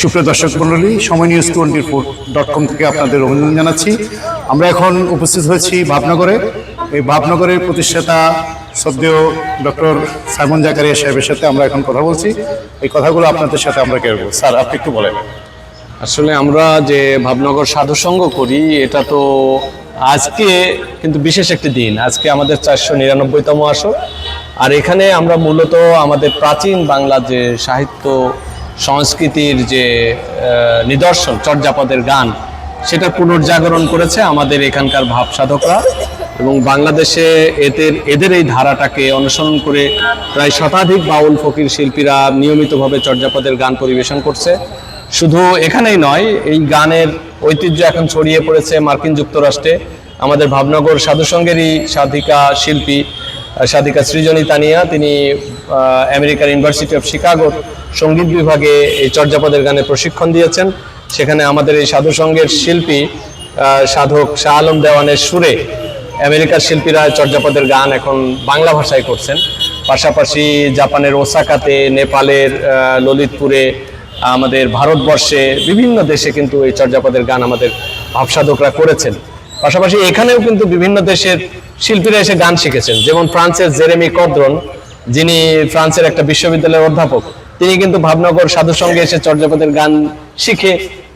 সুপ্রিয় দর্শক মন্ডলী Samay news twenty four dot com থেকে আপনাদের অভিনন্দন জানাচ্ছি। আমরা এখন উপস্থিত হয়েছি ভাবনগরে। এই ভাবনগরের প্রতিষ্ঠাতা সদ্যেয় ডক্টর সাইমন জাকারিয়া সাহেবের সাথে আমরা এখন কথা বলছি। এই কথাগুলো আপনাদের সাথে আমরা কেড়ব স্যার, আপনি একটু বলেন। আসলে আমরা যে ভাবনগর সাধুসঙ্গ করি, এটা তো আজকে কিন্তু বিশেষ একটি দিন। আজকে আমাদের চারশো নিরানব্বইতম আসর। আর এখানে আমরা মূলত আমাদের প্রাচীন বাংলা যে সাহিত্য সংস্কৃতির যে নিদর্শন, চর্যাপদের গান, সেটা পুনর্জাগরণ করেছে আমাদের এখানকার ভাব সাধকরা এবং বাংলাদেশে এদের এদের এই ধারাটাকে অনুসরণ করে প্রায় শতাধিক বাউল, ফকির শিল্পীরা নিয়মিতভাবে চর্যাপদের গান পরিবেশন করছে। শুধু এখানেই নয়, এই গানের ঐতিহ্য এখন ছড়িয়ে পড়েছে মার্কিন যুক্তরাষ্ট্রে। আমাদের ভাবনগর সাধুসঙ্গেরই সাধিকা শিল্পী, সাধিকা সৃজনী তানিয়া, তিনি আমেরিকার ইউনিভার্সিটি অফ শিকাগোর সংগীত বিভাগে এই চর্যাপদের গানে প্রশিক্ষণ দিয়েছেন। সেখানে আমাদের এই সাধুসঙ্গের শিল্পী সাধক শাহ আলম দেওয়ানের সুরে আমেরিকার শিল্পীরা চর্যাপদের গান এখন বাংলা ভাষায় করছেন। পাশাপাশি জাপানের ওসাকাতে, নেপালের ললিতপুরে, আমাদের ভারতবর্ষে বিভিন্ন দেশে কিন্তু এই চর্যাপদের গান আমাদের ভাবসাধকরা করেছেন। পাশাপাশি এখানেও কিন্তু বিভিন্ন দেশের শিল্পীরা এসে গান শিখেছেন। যেমন ফ্রান্সের জেরেমি কদ্রন, যিনি ফ্রান্সের একটা বিশ্ববিদ্যালয়ের অধ্যাপক। তিনি কিন্তু ভাবনগর সাধুর সঙ্গে এসে চর্যাপদের গান শিখে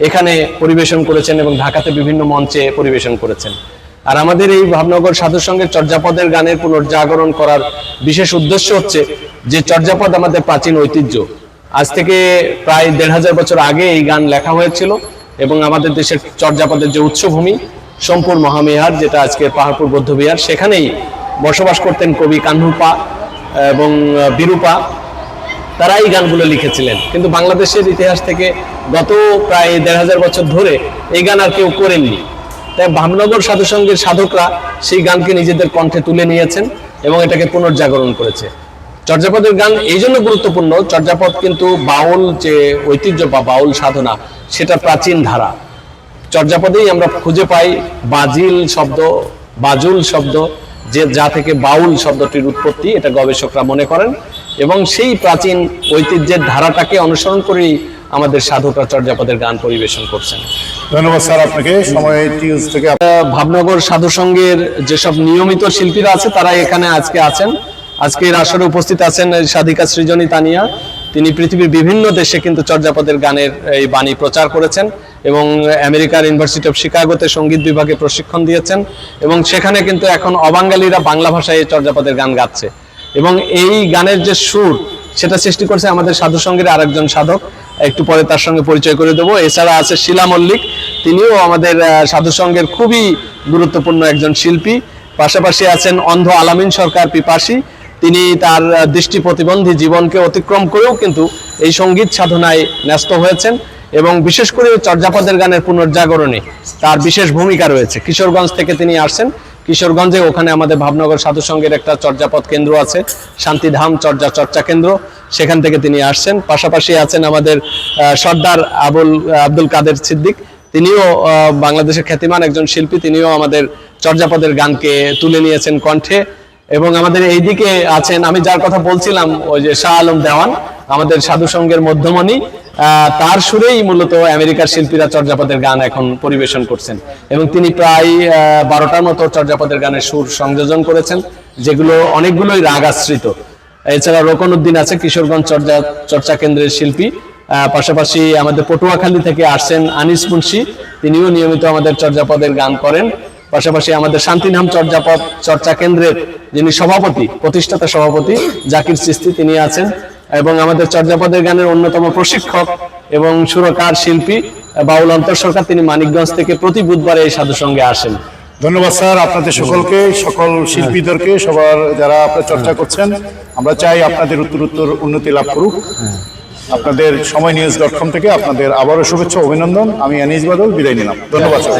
এখানে পরিবেশন করেছেন এবং ঢাকাতে বিভিন্ন মঞ্চে পরিবেশন করেছেন। আর আমাদের এই ভাবনগর সাধুর সঙ্গে চর্যাপদের গানের পুনর্জাগরণ করার বিশেষ উদ্দেশ্য হচ্ছে যে চর্যাপদ আমাদের প্রাচীন ঐতিহ্য। আজ থেকে প্রায় দেড় হাজার বছর আগে এই গান লেখা হয়েছিল এবং আমাদের দেশের চর্যাপদের যে উৎসভূমি সোমপুর মহামিহার, যেটা আজকে পাহাড়পুর বৌদ্ধবিহার, সেখানেই বসবাস করতেন কবি কান্হুপা এবং বিরূপা। তারা এই গানগুলো লিখেছিলেন। কিন্তু বাংলাদেশের ইতিহাস থেকে গত প্রায় দেড় হাজার বছর ধরে এই গান আর কেউ করেননি। তাই ভাবনগর সাধুসঙ্গের সাধকরা সেই গানকে নিজেদের কণ্ঠে তুলে নিয়েছেন এবং এটাকে পুনর্জাগরণ করেছে। চর্যাপদের গান এই জন্য গুরুত্বপূর্ণ, চর্যাপদ কিন্তু বাউল যে ঐতিহ্য বা বাউল সাধনা, সেটা প্রাচীন ধারা। চর্যাপদেই আমরা খুঁজে পাই বাজিল শব্দ, বাজুল শব্দ, যে যা থেকে বাউল শব্দটির উৎপত্তি, এটা গবেষকরা মনে করেন। এবং সেই প্রাচীন ঐতিহ্যের ধারাটাকে অনুসরণ করেই আমাদের সাধকরা চর্যাপদের গান পরিবেশন করছেন। ধন্যবাদ স্যার আপনাকে। সময় থেকে আপ- আহ, ভাবনগর যেসব নিয়মিত শিল্পীরা আছে তারা এখানে আজকে আছেন। আজকের আসরে উপস্থিত আছেন সাধিকা সৃজনী তানিয়া। তিনি পৃথিবীর বিভিন্ন দেশে কিন্তু চর্যাপদের গানের এই বাণী প্রচার করেছেন এবং আমেরিকার ইউনিভার্সিটি অফ শিকাগোতে সংগীত বিভাগে প্রশিক্ষণ দিয়েছেন এবং সেখানে কিন্তু এখন অবাঙ্গালীরা বাংলা ভাষায় এই চর্যাপদের গান গাচ্ছে। এবং এই গানের যে সুর সেটা সৃষ্টি করছে আমাদের সাধু সাধুসঙ্গের আরেকজন সাধক। একটু পরে তার সঙ্গে পরিচয় করে দেবো। এছাড়া আছে শিলা মল্লিক। তিনিও আমাদের আহ, সাধুসঙ্গের খুবই গুরুত্বপূর্ণ একজন শিল্পী। পাশাপাশি আছেন অন্ধ আলামিন সরকার পিপাসী। তিনি তার দৃষ্টি প্রতিবন্ধী জীবনকে অতিক্রম করেও কিন্তু এই সংগীত সাধনায় ন্যস্ত হয়েছেন এবং বিশেষ করে চর্যাপদের গানের পুনর্জাগরণে তার বিশেষ ভূমিকা রয়েছে। কিশোরগঞ্জ থেকে তিনি আসছেন। কিশোরগঞ্জে ওখানে আমাদের ভাবনগর সাধুসঙ্গের একটা চর্যাপদ কেন্দ্র আছে, শান্তিধাম চর্যা চর্চা কেন্দ্র। সেখান থেকে তিনি আসছেন। পাশাপাশি আছেন আমাদের সর্দার আবুল, আব্দুল কাদের সিদ্দিক। তিনিও বাংলাদেশের খ্যাতিমান একজন শিল্পী। তিনিও আমাদের চর্যাপদের গানকে তুলে নিয়েছেন কণ্ঠে। এবং আমাদের এইদিকে আছেন, আমি যার কথা বলছিলাম, ওই যে শাহ আলম দেওয়ান, আমাদের সাধু সঙ্গের মধ্যমণি। তার সুরেই মূলত আমেরিকার শিল্পীরা চর্যাপদের গান এখন পরিবেশন করছেন। এবং তিনি প্রায় বারোটার মতো চর্যাপদের গানের সুর সংযোজন করেছেন, যেগুলো অনেকগুলোই রাগ আশ্রিত এছাড়া রোকন উদ্দিন আছে, কিশোরগঞ্জ চর্যা, চর্চা কেন্দ্রের শিল্পী। পাশাপাশি আমাদের পটুয়াখালী থেকে আসছেন আনিস মুন্সি। তিনিও নিয়মিত আমাদের চর্যাপদের গান করেন। পাশাপাশি আমাদের শান্তিনাম চর্যাপদ, চর্চা কেন্দ্রের যিনি সভাপতি, প্রতিষ্ঠাতা সভাপতি, জাকির চিস্তি তিনি আছেন। এবং আমাদের চর্যাপদের গানের অন্যতম প্রশিক্ষক এবং সুরকার শিল্পী বাউল অন্তর সরকার তিনি মানিকগঞ্জ থেকে প্রতি বুধবারে এই সাধু সঙ্গে আসেন। ধন্যবাদ স্যার আপনাদের সকলকে সকল শিল্পীদেরকে সবার যারা আপনারা চর্চা করছেন আমরা চাই আপনাদের উত্তর উত্তর উন্নতি লাভ করুক। আপনাদের সময় নিউজ ডট কম থেকে আপনাদের আবারও শুভেচ্ছা অভিনন্দন। আমি আনিস বাদল বিদায় নিলাম। ধন্যবাদ স্যার।